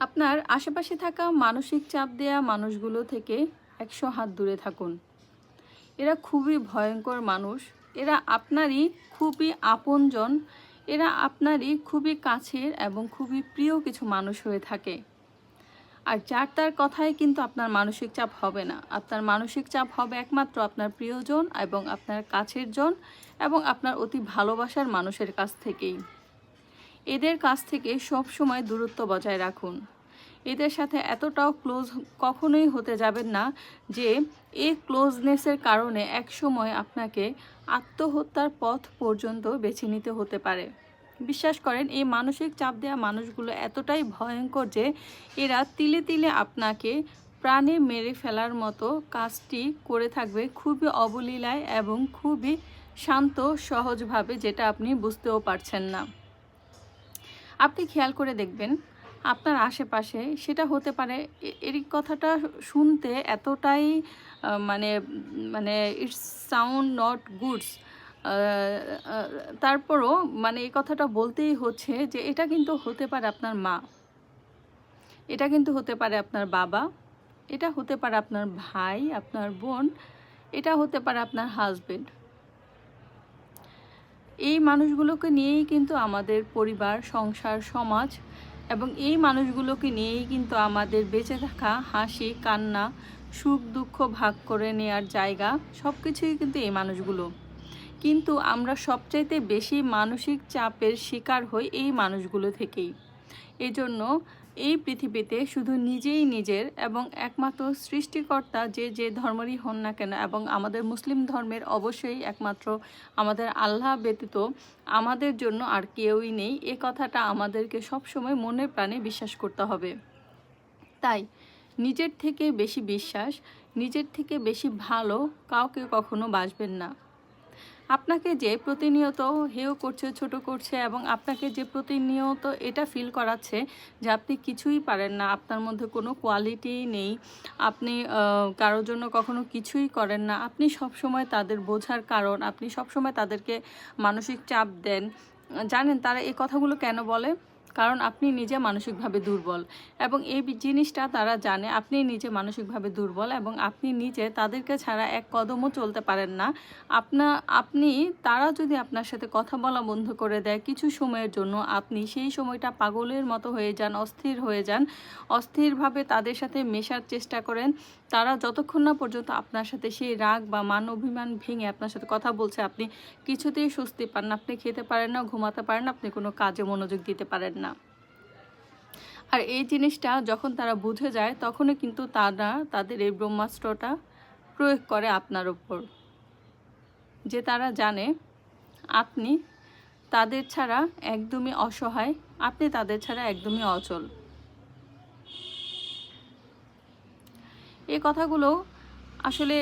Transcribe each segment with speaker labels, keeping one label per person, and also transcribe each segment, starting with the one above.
Speaker 1: আপনার আশেপাশে থাকা মানসিক চাপ দেয়া মানুষগুলো থেকে একশো হাত দূরে থাকুন। এরা খুবই ভয়ঙ্কর মানুষ। এরা আপনারই খুবই আপনজন। এরা আপনারই খুবই কাছের এবং খুবই প্রিয় কিছু মানুষ হয়ে থাকে। আর যার তার কথায় কিন্তু আপনার মানসিক চাপ হবে না। আপনার মানসিক চাপ হবে একমাত্র আপনার প্রিয়জন এবং আপনার কাছের জন এবং আপনার অতি ভালোবাসার মানুষের কাছ থেকেই। এদের কাছ থেকে সব সময় দূরত্ব বজায় রাখুন। এদের সাথে এতটাও ক্লোজ কখনোই হতে যাবেন না যে এই ক্লোজনেসের কারণে এক সময় আপনাকে আত্মহত্যার পথ পর্যন্ত বেছে নিতে হতে পারে। বিশ্বাস করেন, এই মানসিক চাপ দেওয়া মানুষগুলো এতটাই ভয়ঙ্কর যে এরা তিলে তিলে আপনাকে প্রাণে মেরে ফেলার মতো কাজটি করে থাকবে খুবই অবলীলায় এবং খুবই শান্ত, সহজভাবে, যেটা আপনি বুঝতেও পারছেন না। আপনি খেয়াল করে দেখবেন, আপনার আশেপাশে সেটা হতে পারে এর কথাটা শুনতে এতটাই মানে মানে ইটস সাউন্ড নট গুডস তারপরও মানে এই কথাটা বলতেই হচ্ছে যে এটা কিন্তু হতে পারে আপনার মা, এটা কিন্তু হতে পারে আপনার বাবা, এটা হতে পারে আপনার ভাই, আপনার বোন, এটা হতে পারে আপনার হাজবেন্ড এই মানুষগুলোকে নিয়েই কিন্তু আমাদের পরিবার, সংসার, সমাজ এবং এই মানুষগুলোকে নিয়েই কিন্তু আমাদের বেঁচে থাকা হাসি, কান্না, সুখ, দুঃখ ভাগ করে নেওয়ার জায়গা সব কিছুই কিন্তু এই মানুষগুলো। কিন্তু আমরা সবচাইতে বেশি মানসিক চাপের শিকার হই এই মানুষগুলো থেকেই। এজন্য এই পৃথিবীতে শুধু নিজেই নিজের এবং একমাত্র সৃষ্টিকর্তা যে যে ধর্মেরই হন না কেন এবং আমাদের মুসলিম ধর্মের অবশ্যই একমাত্র আমাদের আল্লাহ ব্যতীত আমাদের জন্য আর কেউই নেই। এ কথাটা আমাদেরকে সবসময় মনে প্রাণে বিশ্বাস করতে হবে। তাই নিজের থেকে বেশি বিশ্বাস, নিজের থেকে বেশি ভালো কাউকে কখনো বাসবেন না। আপনাকে যে প্রতিনিয়ত হেও করছে, ছোট করছে এবং আপনাকে যে প্রতিনিয়ত এটা ফিল করাচ্ছে যে আপনি কিছুই পারেন না, আপনার মধ্যে কোনো কোয়ালিটি নেই, আপনি কারোর জন্য কখনো কিছুই করেন না, আপনি সবসময় তাদের বোঝার কারণ, আপনি সবসময় তাদেরকে মানসিক চাপ দেন। জানেন তারা এই কথাগুলো কেন বলে? কারণ আপনি নিজে মানসিকভাবে দুর্বল এবং এই জিনিসটা তারা জানে। আপনি নিজে মানসিকভাবে দুর্বল এবং আপনি নিজে তাদেরকে ছাড়া এক কদমও চলতে পারেন না। আপনা আপনি, তারা যদি আপনার সাথে কথা বলা বন্ধ করে দেয় কিছু সময়ের জন্য, আপনি সেই সময়টা পাগলের মতো হয়ে যান, অস্থির হয়ে যান। অস্থিরভাবে তাদের সাথে মেশার চেষ্টা করেন। তারা যতক্ষণ না পর্যন্ত আপনার সাথে সেই রাগ বা মান অভিমান ভেঙে আপনার সাথে কথা বলছে, আপনি কিছুতেই স্বস্তি পান না। আপনি খেতে পারেন না, ঘুমাতে পারেন না, আপনি কোনো কাজে মনোযোগ দিতে পারেন না। আর এই জিনিসটা যখন তারা বুঝে যায়, তখনই কিন্তু তারা তাদের এই ব্রহ্মাস্ত্রটা প্রয়োগ করে আপনার ওপর যে তারা জানে, আপনি তাদের ছাড়া একদমই অসহায়, আপনি তাদের ছাড়া একদমই অচল। এই কথাগুলো আসলে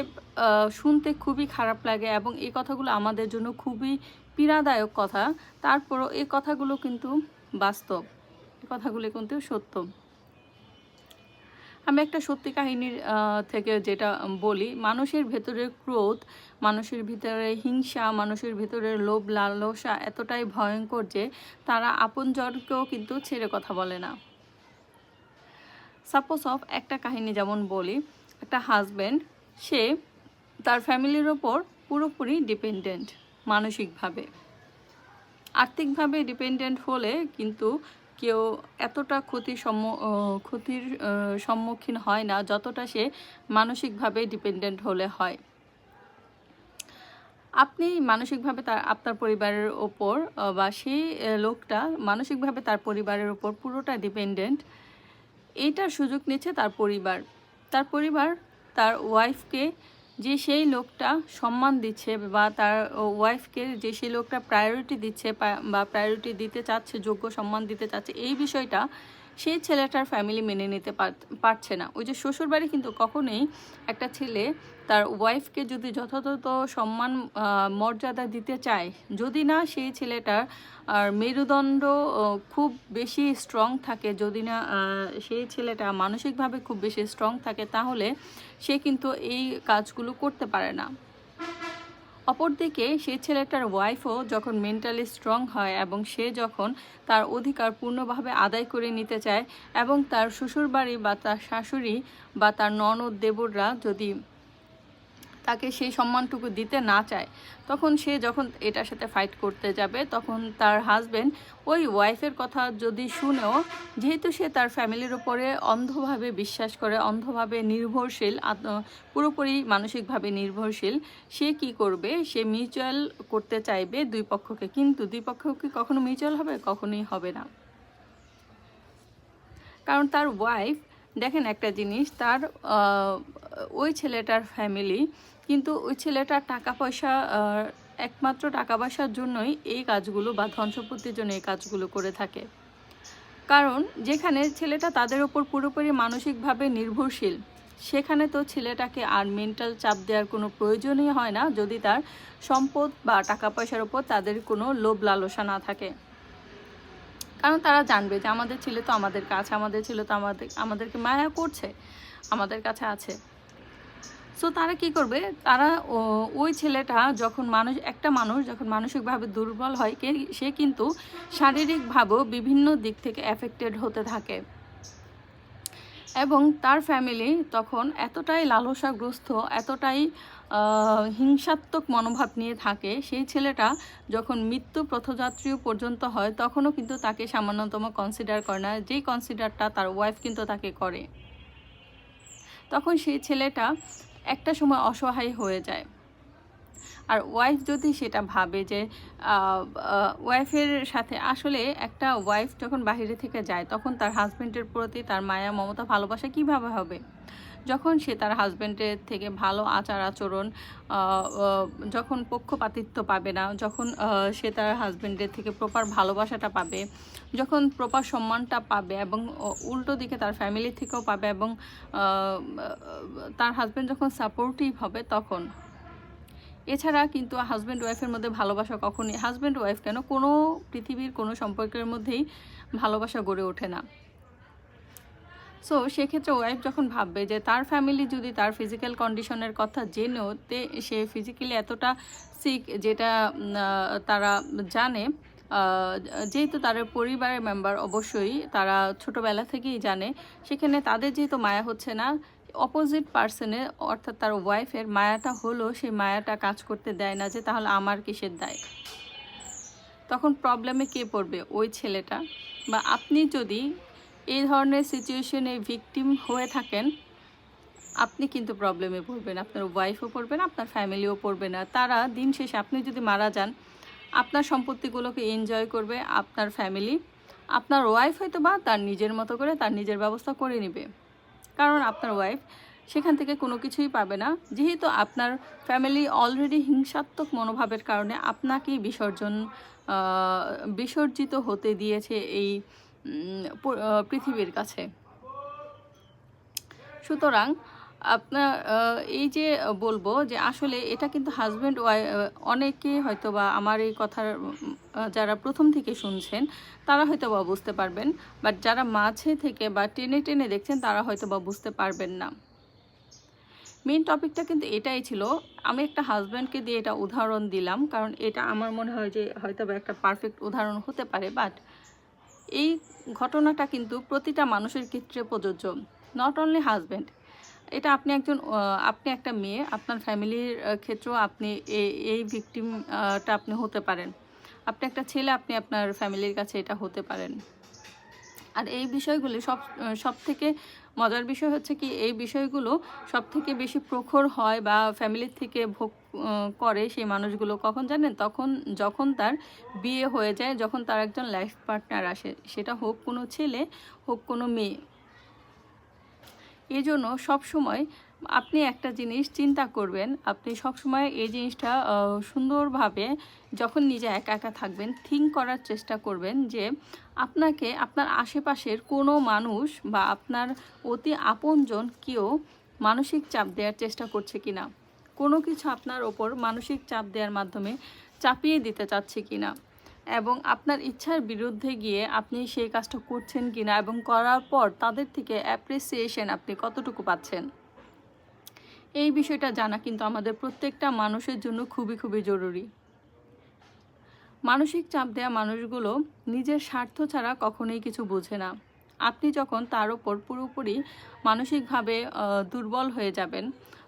Speaker 1: শুনতে খুবই খারাপ লাগে এবং এই কথাগুলো আমাদের জন্য খুবই পীড়াদায়ক কথা। তারপরও এই কথাগুলো কিন্তু বাস্তব। এই কথাগুলো কিন্তু সত্য। আমি একটা সত্যি কাহিনীর থেকে যেটা বলি, মানুষের ভেতরে ক্রোধ, মানুষের ভিতরে হিংসা, মানুষের ভিতরে লোভ, লালসা এতটাই ভয়ঙ্কর যে তারা আপনজনকেও কিন্তু ছেড়ে কথা বলে না। সাপোজ অফ একটা কাহিনী যেমন বলি একটা হাজব্যান্ড সে তার ফ্যামিলির ওপর পুরোপুরি ডিপেন্ডেন্ট মানসিকভাবে। আর্থিকভাবে ডিপেন্ডেন্ট হলে কিন্তু কেউ এতটা ক্ষতির সম্ম ক্ষতির সম্মুখীন হয় না যতটা সে মানসিকভাবে ডিপেন্ডেন্ট হলে হয়। আপনি মানসিকভাবে তার, আপনার পরিবারের ওপর বা সেই লোকটা মানসিকভাবে তার পরিবারের ওপর পুরোটা ডিপেন্ডেন্ট এইটার সুযোগ নিচ্ছে তার পরিবার। তার পরিবার, তার ওয়াইফকে যে সেই লোকটা সম্মান দিচ্ছে বা তার ওয়াইফকে যে সেই লোকটা প্রায়োরিটি দিচ্ছে বা প্রায়োরিটি দিতে চাচ্ছে, যোগ্য সম্মান দিতে চাচ্ছে, এই বিষয়টা সেই ছেলেটার ফ্যামিলি মেনে নিতে পার- পারছে না। ওই যে শ্বশুরবাড়ি কিন্তু কখনোই একটা ছেলে তার ওয়াইফকে যদি যথাযথ সম্মান মর্যাদা দিতে চায়, যদি না সেই ছেলেটার আর মেরুদণ্ড খুব বেশি স্ট্রং থাকে, যদি না সেই ছেলেটা মানসিকভাবে খুব বেশি স্ট্রং থাকে, তাহলে সে কিন্তু এই কাজগুলো করতে পারে না। অপরদিকে সেই ছেলেটার ওয়াইফও যখন মেন্টালি স্ট্রং হয় এবং সে যখন তার অধিকার পূর্ণভাবে আদায় করে নিতে চায় এবং তার শ্বশুরবাড়ি বা তার শাশুড়ি বা তার ননদ দেবররা যদি তাকে সেই সম্মানটুকু দিতে না চায়, তখন সে যখন এটার সাথে ফাইট করতে যাবে, তখন তার হাজবেন্ড ওই ওয়াইফের কথা যদি শুনেও, যেহেতু সে তার ফ্যামিলির ওপরে অন্ধভাবে বিশ্বাস করে, অন্ধভাবে নির্ভরশীল পুরোপুরি মানসিকভাবে নির্ভরশীল, সে কি করবে? সে মিউচুয়াল করতে চাইবে দুই পক্ষকে, কিন্তু দুই পক্ষ কি কখনো মিউচুয়াল হবে? কখনোই হবে না। কারণ তার ওয়াইফ দেখেন একটা জিনিস, তার ওই ছেলেটার ফ্যামিলি কিন্তু ওই ছেলেটার টাকা পয়সা একমাত্র টাকা পয়সার জন্যই এই কাজগুলো বা ধন সম্পত্তির জন্য এই কাজগুলো করে থাকে। কারণ যেখানে ছেলেটা তাদের ওপর পুরোপুরি মানসিকভাবে নির্ভরশীল, সেখানে তো ছেলেটাকে আর মেন্টাল চাপ দেওয়ার কোনো প্রয়োজনই হয় না যদি তার সম্পদ বা টাকা পয়সার ওপর তাদের কোনো লোভ লালসা না থাকে। কারণ তারা জানবে যে আমাদের ছেলে তো আমাদের কাছে, আমাদের ছেলে তো আমাদের, আমাদেরকে মায়া করছে, আমাদের কাছে আছে। সো তারা কি করবে? তারা ওই ছেলেটা যখন মানুষ, একটা মানুষ যখন মানসিকভাবে দুর্বল হয় সে কিন্তু শারীরিকভাবেও বিভিন্ন দিক থেকে এফেক্টেড হতে থাকে। এবং তার ফ্যামিলি তখন এতটাই লালসাগ্রস্ত, এতটাই হিংসাত্মক মনোভাব নিয়ে থাকে। সেই ছেলেটা যখন মৃত্যু পথযাত্রী পর্যন্ত হয়, তখনও কিন্তু তাকে সামান্যতম কনসিডার করে না। যেই কনসিডারটা তার ওয়াইফ কিন্তু তাকে করে। তখন সেই ছেলেটা একটা সময় অসহায় হয়ে যায়। আর ওয়াইফ যদি সেটা ভাবে যে ওয়াইফের সাথে আসলে একটা ওয়াইফ যখন বাহিরে থেকে যায়, তখন তার হাজব্যান্ডের প্রতি তার মায়া, মমতা, ভালোবাসা কীভাবে হবে? যখন সে তার হাজব্যান্ডের থেকে ভালো আচার আচরণ যখন পক্ষপাতিত্ব পাবে না, যখন সে তার হাজব্যান্ডের থেকে প্রপার ভালোবাসাটা পাবে, যখন প্রপার সম্মানটা পাবে এবং উল্টো দিকে তার ফ্যামিলি থেকেও পাবে এবং তার হাজব্যান্ড যখন সাপোর্টিভ হবে তখন। এছাড়া কিন্তু হাজব্যান্ড ওয়াইফের মধ্যে ভালোবাসা কখনই হাজব্যান্ড ওয়াইফ কেন কোনো পৃথিবীর কোনো সম্পর্কের মধ্যেই ভালোবাসা গড়ে ওঠে না। সো সেক্ষেত্রে ওয়াইফ যখন ভাববে যে তার ফ্যামিলি যদি তার ফিজিক্যাল কন্ডিশনের কথা জেনেও তে সে ফিজিক্যালি এতটা সিক যেটা তারা জানে যেহেতু তাদের পরিবারের মেম্বার অবশ্যই তারা ছোটবেলা থেকেই জানে, সেখানে তাদের যেহেতু মায়া হচ্ছে না অপোজিট পার্সনের অর্থাৎ তার ওয়াইফের মায়াটা হলো, সেই মায়াটা কাজ করতে দেয় না যে তাহলে আমার কিসের দায়? তখন প্রবলেমে কে পড়বে? ওই ছেলেটা। বা আপনি যদি এই ধরনের সিচুয়েশনে ভিকটিম হয়ে থাকেন, আপনি কিন্তু প্রবলেমে পড়বেন। আপনার ওয়াইফও পড়বেন, আপনার ফ্যামিলিও পড়বে না। তারা দিন শেষে আপনি যদি মারা যান, আপনার সম্পত্তিগুলোকে এনজয় করবে আপনার ফ্যামিলি আপনার ওয়াইফ হয়তো বা তার নিজের মতো করে তার নিজের ব্যবস্থা করে নেবে। কারণ আপনার ওয়াইফ সেখান থেকে কোনো কিছুই পাবে না। যেহেতু আপনার ফ্যামিলি অলরেডি হিংসাত্মক মনোভাবের কারণে আপনাকেই বিসর্জন বিসর্জিত হতে দিয়েছে এই পৃথিবীর কাছে। সুতরাং আপনার এই যে বলব যে আসলে এটা কিন্তু হাজব্যান্ড ওয়াই অনেকে হয়তো বা আমার এই কথার যারা প্রথম থেকে শুনছেন, তারা হয়তো বা বুঝতে পারবেন। বাট যারা মাঝে থেকে বা টেনে টেনে দেখছেন, তারা হয়তো বা বুঝতে পারবেন না। মেন টপিকটা কিন্তু এটাই ছিল। আমি একটা হাজব্যান্ডকে দিয়ে এটা উদাহরণ দিলাম, কারণ এটা আমার মনে হয় যে হয়তো বা একটা পারফেক্ট উদাহরণ হতে পারে। বাট এই ঘটনাটা কিন্তু প্রতিটা মানুষের ক্ষেত্রে প্রযোজ্য। নট অনলি হাজব্যান্ড এটা আপনি একজন আপনি একটা মেয়ে, আপনার ফ্যামিলির ক্ষেত্রেও আপনি এই ভিকটিমটা আপনি হতে পারেন। আপনি একটা ছেলে, আপনি আপনার ফ্যামিলির কাছে এটা হতে পারেন। আর এই বিষয়গুলি সব সব থেকে মজার বিষয় হচ্ছে কি, এই বিষয়গুলো সব থেকে বেশি প্রখর হয় বা ফ্যামিলির থেকে ভোগ করে সেই মানুষগুলো। কখন জানেন? তখন, যখন তার বিয়ে হয়ে যায়, যখন তার একজন লাইফ পার্টনার আসে, সেটা হোক কোনো ছেলে, হোক কোনো মেয়ে। এজন্য জন্য সবসময় আপনি একটা জিনিস চিন্তা করবেন, আপনি সবসময় এই জিনিসটা সুন্দরভাবে যখন নিজে একা একা থাকবেন থিঙ্ক করার চেষ্টা করবেন যে আপনাকে, আপনার আশেপাশের কোনো মানুষ বা আপনার অতি আপনজন কেউ মানসিক চাপ দেওয়ার চেষ্টা করছে কি না কোনো কিছু আপনার ওপর মানসিক চাপ দেওয়ার মাধ্যমে চাপিয়ে দিতে চাচ্ছে কি না এবং আপনার ইচ্ছার বিরুদ্ধে গিয়ে আপনি সেই কাজটা করছেন কি না এবং করার পর তাদের থেকে অ্যাপ্রিসিয়েশন আপনি কতটুকু পাচ্ছেন? এই বিষয়টা জানা কিন্তু আমাদের প্রত্যেকটা মানুষের জন্য খুবই খুবই জরুরি। মানসিক চাপ দেয়া মানুষগুলো নিজের স্বার্থ ছাড়া কখনোই কিছু বোঝে না। আপনি যখন তার ওপর পুরোপুরি মানসিকভাবে দুর্বল হয়ে যাবেন,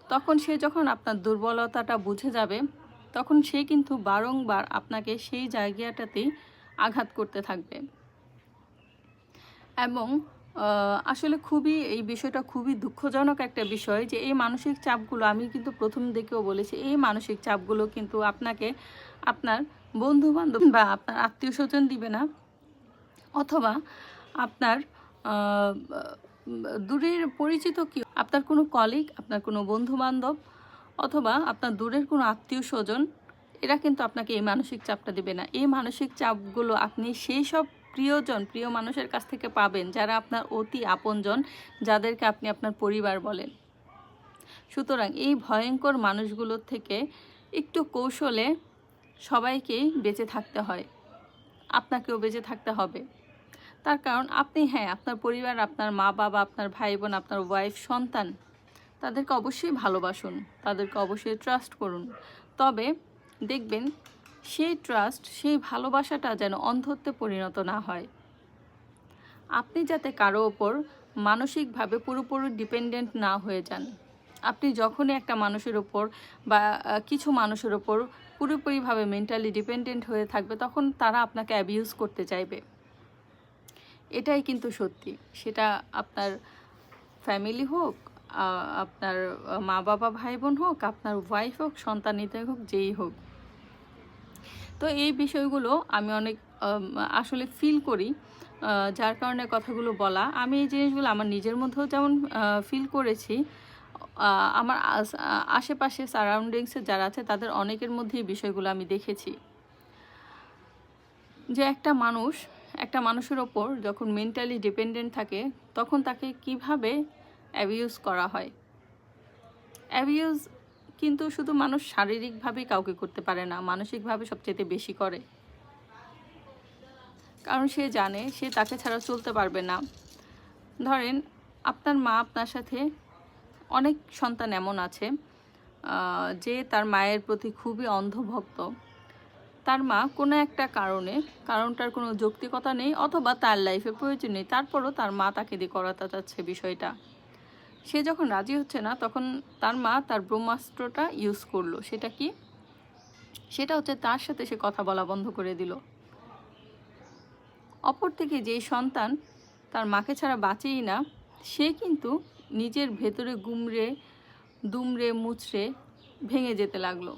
Speaker 1: তখন সে যখন আপনার দুর্বলতাটা বুঝে যাবে, তখন সে কিন্তু বারংবার আপনাকে সেই জায়গাটাতেই আঘাত করতে থাকবে। এবং আসলে খুবই, এই বিষয়টা খুবই দুঃখজনক একটা বিষয় যে এই মানসিক চাপগুলো, আমি কিন্তু প্রথম দিকেও বলেছি, এই মানসিক চাপগুলো কিন্তু আপনাকে, আপনার বন্ধু বান্ধব বা আপনার আত্মীয় স্বজন দিবে না, অথবা আপনার দূরের পরিচিত কি আপনার কোনো কলিগ আপনার কোনো বন্ধু বান্ধব অথবা আপনার দূরের কোনো আত্মীয় স্বজন এরা কিন্তু আপনাকে এই মানসিক চাপটা দিবে না। এই মানসিক চাপগুলো আপনি সেই সব প্রিয়জন, প্রিয় মানুষের কাছ থেকে পাবেন যারা আপনার অতি আপনজন, যাদেরকে আপনি আপনার পরিবার বলেন। সুতরাং এই ভয়ঙ্কর মানুষগুলোর থেকে একটু কৌশলে সবাইকেই বেঁচে থাকতে হয়। আপনাকেও বেঁচে থাকতে হবে। তার কারণ আপনি হ্যাঁ আপনার পরিবার, আপনার মা বাবা আপনার ভাই বোন আপনার ওয়াইফ সন্তান, তাদেরকে অবশ্যই ভালোবাসুন, তাদেরকে অবশ্যই ট্রাস্ট করুন। তবে দেখবেন সেই ট্রাস্ট সেই ভালোবাসাটা যেন অন্ধত্বে পরিণত না হয়। আপনি যাতে কারও ওপর মানসিকভাবে পুরোপুরি ডিপেন্ডেন্ট না হয়ে যান। আপনি যখনই একটা মানুষের ওপর বা কিছু মানুষের ওপর পুরোপুরিভাবে মেন্টালি ডিপেন্ডেন্ট হয়ে থাকবে, তখন তারা আপনাকে অ্যাবিউজ করতে চাইবে। এটাই কিন্তু সত্যি। সেটা আপনার ফ্যামিলি হোক আপনার মা বাবা ভাই বোন হোক, আপনার ওয়াইফ হোক সন্তানিতে হোক, যেই হোক। তো এই বিষয়গুলো আমি অনেক আসলে ফিল করি যার কারণে কথাগুলো বলা। আমি এই জিনিসগুলো আমার নিজের মধ্যেও যেমন ফিল করেছি আমার আশেপাশে সারাউন্ডিংসে যারা আছে তাদের অনেকের মধ্যেই বিষয়গুলো আমি দেখেছি। যে একটা মানুষ, একটা মানুষের ওপর যখন মেন্টালি ডিপেন্ডেন্ট থাকে, তখন তাকে কীভাবে অ্যাবিউজ করা হয়? অ্যাবিউজ কিন্তু শুধু মানুষ শারীরিকভাবেই কাউকে করতে পারে না, মানসিকভাবে সবচেয়ে বেশি করে। কারণ সে জানে, সে তাকে ছাড়া চলতে পারবে না। ধরেন, আপনার মা আপনার সাথে অনেক সন্তান এমন আছে যে তার মায়ের প্রতি খুবই অন্ধভক্ত। তার মা কোনো একটা কারণে, কারণটার কোনো যৌক্তিকতা নেই অথবা তার লাইফে প্রয়োজন নেই, তারপরও তার মা তাকে দিয়ে করাতে চাচ্ছে বিষয়টা। সে যখন রাজি হচ্ছে না, তখন তার মা তার ব্রহ্মাস্ত্রটা ইউজ করল। সেটা কি? সেটা হচ্ছে তার সাথে সে কথা বলা বন্ধ করে দিল। অপর থেকে যেই সন্তান তার মাকে ছাড়া বাঁচেই না, সে কিন্তু নিজের ভেতরে গুমড়ে, দুমড়ে, মুচড়ে ভেঙে যেতে লাগল।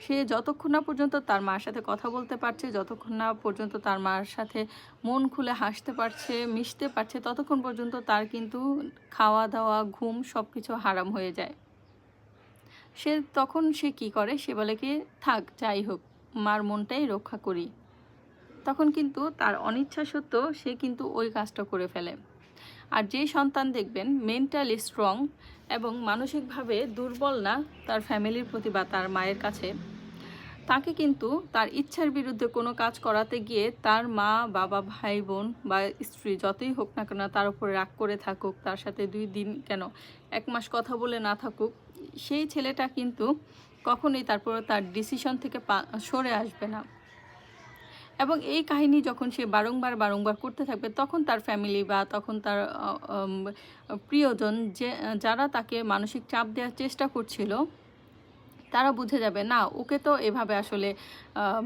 Speaker 1: সে যতক্ষণ না পর্যন্ত তার মার সাথে কথা বলতে পারছে, যতক্ষণ না পর্যন্ত তার মার সাথে মন খুলে হাসতে পারছে, মিশতে পারছে, ততক্ষণ পর্যন্ত তার কিন্তু খাওয়া দাওয়া, ঘুম সব কিছু হারাম হয়ে যায়। সে তখন সে কি করে? সে বলে কি, থাক, যাই হোক, মার মনটাই রক্ষা করি। তখন কিন্তু তার অনিচ্ছা সত্ত্বেও সে কিন্তু ওই কাজটা করে ফেলে। আর যে সন্তান দেখবেন মেন্টালি স্ট্রং এবং মানসিকভাবে দুর্বল না, তার ফ্যামিলির প্রতি বা তার মায়ের কাছে, তাকে কিন্তু তার ইচ্ছার বিরুদ্ধে কোনো কাজ করাতে গিয়ে তার মা, বাবা, ভাই, বোন বা স্ত্রী যতই হোক না কেন তার উপরে রাগ করে থাকুক, তার সাথে দুই দিন কেন এক মাস কথা বলে না থাকুক, সেই ছেলেটা কিন্তু কখনোই তারপরে তার ডিসিশন থেকে সরে আসবে না। এবং এই কাহিনী যখন সে বারংবার বারংবার করতে থাকবে, তখন তার ফ্যামিলি বা তখন তার প্রিয়জন যে, যারা তাকে মানসিক চাপ দেওয়ার চেষ্টা করছিল, তারা বুঝে যাবে, না, ওকে তো এভাবে আসলে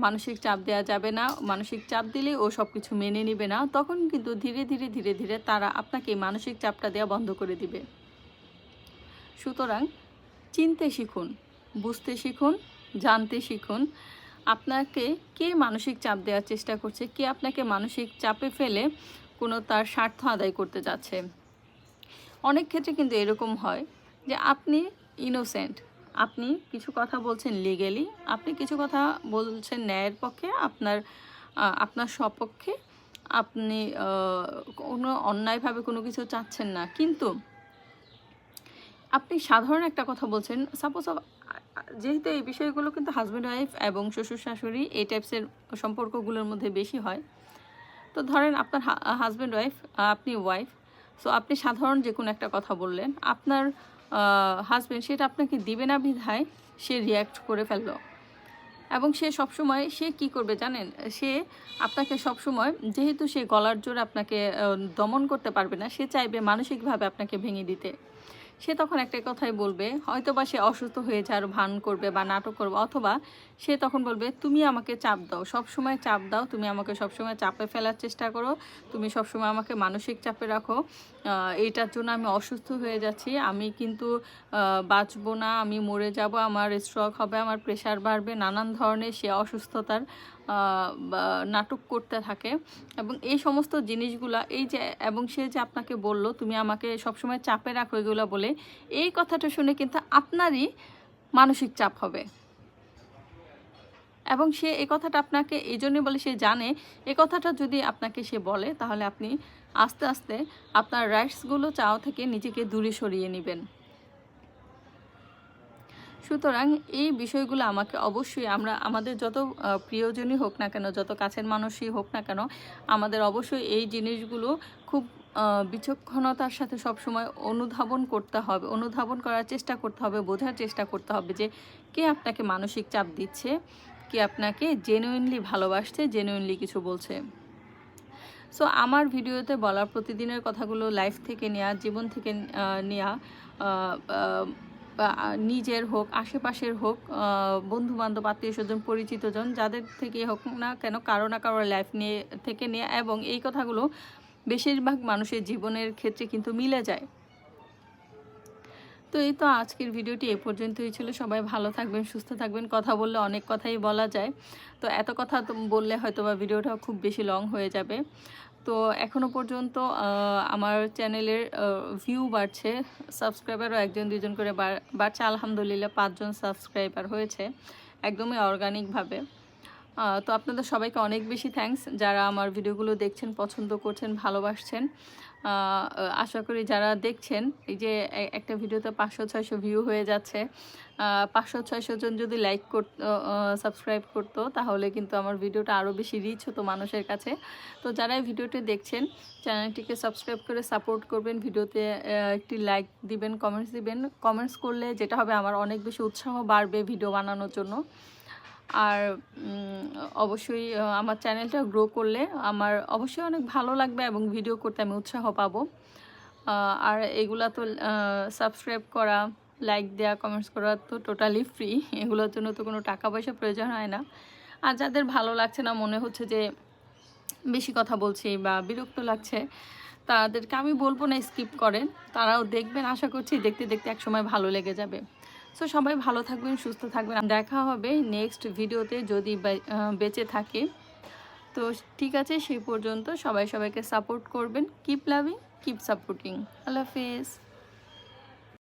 Speaker 1: মানসিক চাপ দেওয়া যাবে না। মানসিক চাপ দিলে ও সব কিছু মেনে নেবে না। তখন কিন্তু ধীরে ধীরে ধীরে ধীরে তারা আপনাকে মানসিক চাপটা দেওয়া বন্ধ করে দিবে। সুতরাং চিনতে শিখুন, বুঝতে শিখুন, জানতে শিখুন। আপনাকে কে মানসিক চাপ দেওয়ার চেষ্টা করছে? কে আপনাকে মানসিক চাপে ফেলে কোনো তার স্বার্থ আদায় করতে যাচ্ছে? অনেক ক্ষেত্রে কিন্তু এরকম হয় যে আপনি ইনোসেন্ট আপনি কিছু কথা বলছেন লিগেলি আপনি কিছু কথা বলছেন ন্যায়ের পক্ষে, আপনার আপনার সপক্ষে, আপনি কোনো অন্যায়ভাবে কোনো কিছু চাচ্ছেন না। কিন্তু আপনি সাধারণ একটা কথা বলছেন সাপোজ যেহেতু এই বিষয়গুলো কিন্তু হাজব্যান্ড ওয়াইফ এবং শ্বশুর শাশুড়ি এই টাইপসের সম্পর্কগুলোর মধ্যে বেশি হয়। তো ধরেন আপনার হাজব্যান্ড ওয়াইফ আপনি ওয়াইফ সো আপনি সাধারণ যে কোনো একটা কথা বললেন, আপনার হাজব্যান্ড সেটা আপনাকে দিবে না বিধায় সে রিয়্যাক্ট করে ফেলল। এবং সে সবসময়, সে কি করবে জানেন? সে আপনাকে সবসময়, যেহেতু সে গলার জোর আপনাকে দমন করতে পারবে না, সে চাইবে মানসিকভাবে আপনাকে ভেঙে দিতে। সে তখন একটা কথাই বলবে হয়তো বা সে অসুস্থ হয়ে আর ভান করবে বা নাটক করবে, অথবা সে তখন বলবে, তুমি আমাকে চাপ দাও সব সময় চাপ দাও, তুমি আমাকে সবসময় চাপে ফেলার চেষ্টা করো, তুমি সবসময় আমাকে মানসিক চাপে রাখো এটার জন্য আমি অসুস্থ হয়ে যাচ্ছি, আমি কিন্তু বাঁচবো না, আমি মরে যাব, আমার স্ট্রোক হবে, আমার প্রেশার বাড়বে, নানান ধরনের সে অসুস্থতার নাটক করতে থাকে। এবং এই সমস্ত জিনিসগুলা, এই যে, এবং সে যে আপনাকে বলল, তুমি আমাকে সবসময় চাপে রাখো এগুলো বলে, এই কথাটা শুনে কিন্তু আপনারই মানসিক চাপ হবে। এবং সে এই কথাটা আপনাকে এই জন্যই বলে, সে জানে, এই কথাটা যদি আপনাকে সে বলে, তাহলে আপনি আস্তে আস্তে আপনার রাইটসগুলো চাও থেকে নিজেকে দূরে সরিয়ে নেবেন। সুতরাং এই বিষয়গুলো আমাকে অবশ্যই আমরা, আমাদের যত প্রিয়জনই হোক না কেন, যত কাছের মানুষই হোক না কেন, আমাদের অবশ্যই এই জিনিসগুলো খুব বিচক্ষণতার সাথে সবসময় অনুধাবন করতে হবে, অনুধাবন করার চেষ্টা করতে হবে, বোঝার চেষ্টা করতে হবে যে কে আপনাকে মানসিক চাপ দিচ্ছে, কে আপনাকে জেনুইনলি ভালোবাসছে জেনুইনলি কিছু বলছে। সো আমার ভিডিওতে বলা প্রতিদিনের কথাগুলো লাইফ থেকে নেওয়া জীবন থেকে নেওয়া নিজের হোক, আশেপাশের হোক বন্ধু বান্ধব আত্মীয় স্বজন পরিচিতজন, যাদের থেকে হোক না কেন কারও না কারও লাইফ নিয়ে, থেকে নেওয়া এবং এই কথাগুলো বেশিরভাগ মানুষের জীবনের ক্ষেত্রে কিন্তু মিলে যায়। তো এই তো আজকের ভিডিওটি এ পর্যন্তই ছিল। সবাই ভালো থাকবেন, সুস্থ থাকবেন। কথা বললে অনেক কথাই বলা যায়। তো এত কথা বললে হয়তো বা ভিডিওটা খুব বেশি লং হয়ে যাবে। তো এখনও পর্যন্ত আমার চ্যানেলের ভিউ বাড়ছে। সাবস্ক্রাইবারও একজন দুজন করে বাড়- বাড়ছে। আলহামদুলিল্লাহ, পাঁচজন সাবস্ক্রাইবার হয়েছে। একদমই অর্গানিকভাবে তো আপনাদের সবাইকে অনেক বেশি থ্যাঙ্কস যারা আমার ভিডিওগুলো দেখছেন, পছন্দ করছেন, ভালোবাসছেন। আশা করি যারা দেখছেন, এই যে একটা ভিডিওতে পাঁচশো, ছয়শো ভিউ হয়ে যাচ্ছে পাঁচশো, ছয়শো জন যদি লাইক করতো সাবস্ক্রাইব করতো, তাহলে কিন্তু আমার ভিডিওটা আরও বেশি রিচ হতো মানুষের কাছে। তো যারা এই ভিডিওটি দেখছেন চ্যানেলটিকে সাবস্ক্রাইব করে সাপোর্ট করবেন, ভিডিওতে একটি লাইক দিবেন কমেন্টস দিবেন। কমেন্টস করলে যেটা হবে, আমার অনেক বেশি উৎসাহ বাড়বে ভিডিও বানানোর জন্য। আর অবশ্যই আমার চ্যানেলটা গ্রো করলে আমার অবশ্যই অনেক ভালো লাগবে এবং ভিডিও করতে আমি উৎসাহ পাবো। আর এগুলা তো সাবস্ক্রাইব করা লাইক দেওয়া কমেন্টস করা তো টোটালি ফ্রি এগুলোর জন্য তো কোনো টাকা পয়সা প্রয়োজন হয় না। আর যাদের ভালো লাগছে না, মনে হচ্ছে যে বেশি কথা বলছি বা বিরক্ত লাগছে, তাদেরকে আমি বলব না স্কিপ করেন। তারাও দেখবেন, আশা করছি দেখতে দেখতে একসময় ভালো লেগে যাবে। সো সবাই ভালো থাকবেন, সুস্থ থাকবেন। দেখা হবে নেক্সট ভিডিওতে যদি বেঁচে থাকে। তো ঠিক আছে, সেই পর্যন্ত সবাই সবাইকে সাপোর্ট করবেন। কিপ লাভিং কিপ সাপোর্টিং আল্লাহ হাফেজ।